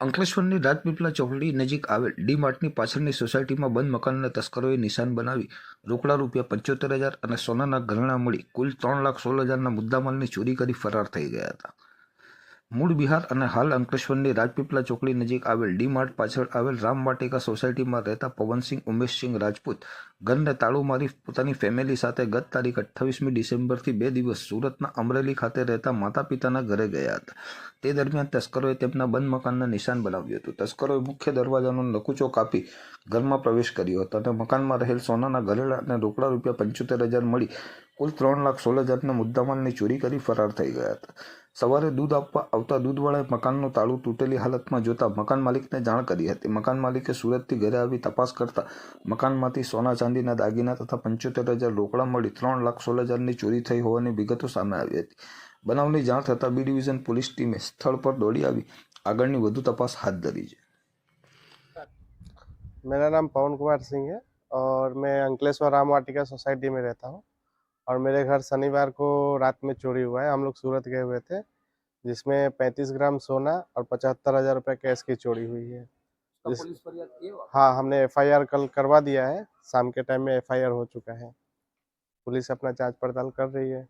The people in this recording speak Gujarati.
અંકલેશ્વરની રાજપીપળા ચોકડી નજીક આવેલ ડી માર્ટની પાછળની સોસાયટીમાં બંધ મકાનના તસ્કરોએ નિશાન બનાવી રોકડા રૂપિયા પંચોતેર હજાર અને સોનાના ગરણા મળી કુલ ત્રણ લાખ સોળ હજારના મુદ્દામાલની ચોરી કરી ફરાર થઈ ગયા હતા. મૂળ બિહાર અને હાલ અંકલેશ્વરની રાજપીપળા ચોકડી નજીક આવેલ ડી માર્ટ પાછળ આવેલ રામ વાટિકા સોસાયટીમાં રહેતા પવનસિંહ ઉમેશસિંહ રાજપૂત ઘરને તાળું મારી પોતાની ફેમિલી સાથે ગત તારીખ અઠ્ઠાવીસમી ડિસેમ્બરથી બે દિવસ સુરતના અમરેલી ખાતે રહેતા માતા પિતાના ઘરે ગયા હતા. તે દરમિયાન તસ્કરોએ તેમના બંધ મકાનના નિશાન બનાવ્યું હતું. તસ્કરોએ મુખ્ય દરવાજાનો લકુચો કાપી ઘરમાં પ્રવેશ કર્યો હતો અને મકાનમાં રહેલ સોનાના ઘરેણા અને રોકડા રૂપિયા પંચોતેર હજાર મળી કુલ ત્રણ લાખ સોળ હજારના મુદ્દામાલની ચોરી કરી ફરાર થઈ ગયા હતા. સવારે દૂધ આપવા આવતા દૂધવાળાએ મકાનનું તાળું તૂટેલી હાલતમાં જોતા મકાન માલિકને જાણ કરી હતી મકાન માલિકે સુરતથી ઘરે આવી તપાસ કરતા મકાનમાંથી સોના ચાંદીના દાગીના તથા પંચોતેર હજાર રોકડા મળી ત્રણ લાખ સોળ હજારની ચોરી થઈ હોવાની વિગતો સામે આવી હતી બનાવની જાણ થતાં બી ડિવિઝન પોલીસ ટીમે સ્થળ પર દોડી આવી આગળની વધુ તપાસ હાથ ધરી છે मेरा नाम पवन कुमार सिंह है और मैं अंकलेश्वर राम वाटिका सोसाइटी में रहता हूँ और मेरे घर शनिवार को रात में चोरी हुआ है। हम लोग सूरत गए हुए थे जिसमें पैंतीस ग्राम सोना और पचहत्तर हज़ार रुपये कैश की चोरी हुई है। जिस- हाँ हमने एफआईआर कल करवा दिया है। शाम के टाइम में एफआईआर हो चुका है। पुलिस अपना जाँच पड़ताल कर रही है।